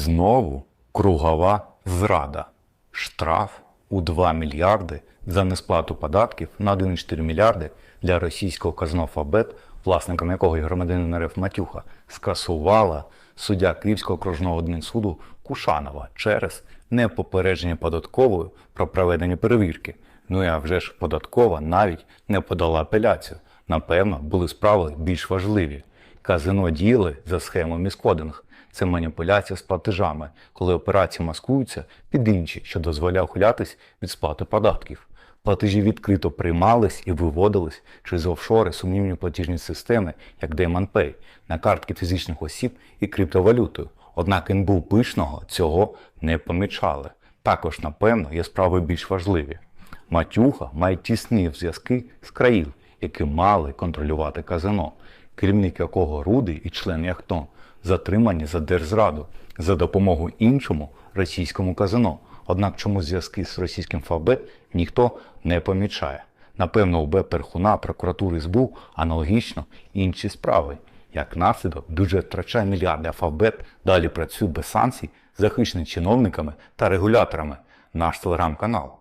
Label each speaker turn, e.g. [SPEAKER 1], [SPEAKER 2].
[SPEAKER 1] знову кругова зрада. Штраф у 2 мільярди за несплату податків на 1,4 мільярди для російського казино Фабет, власником якого є громадянин РФ Матюха, скасувала суддя Київського окружного адмінсуду Кушанова через непопередження податковою про проведення перевірки. Ну і а вже ж податкова навіть не подала апеляцію. Напевно, були справи більш важливі. Казино діяли за схемою міскодинг. Це маніпуляція з платежами, коли операції маскуються під інші, що дозволяє ухилятись від сплати податків. Платежі відкрито приймались і виводились через офшори сумнівні платіжні системи, як Demon Pay, на картки фізичних осіб і криптовалютою. Однак НБУ пишного цього не помічали. Також, напевно, є справи більш важливі. Матюха має тісні зв'язки з країн, які мали контролювати казино, керівник якого Рудий і член Яхтон затримані за держзраду за допомогою іншому російському казино. Однак чому зв'язки з російським ФАБ ніхто не помічає. Напевно, у Б. Перхуна, прокуратури СБУ аналогічно інші справи. Як наслідок, бюджет втрачає мільярди, а Фавбет далі працює без санкцій, захищений чиновниками та регуляторами. Наш телеграм-канал.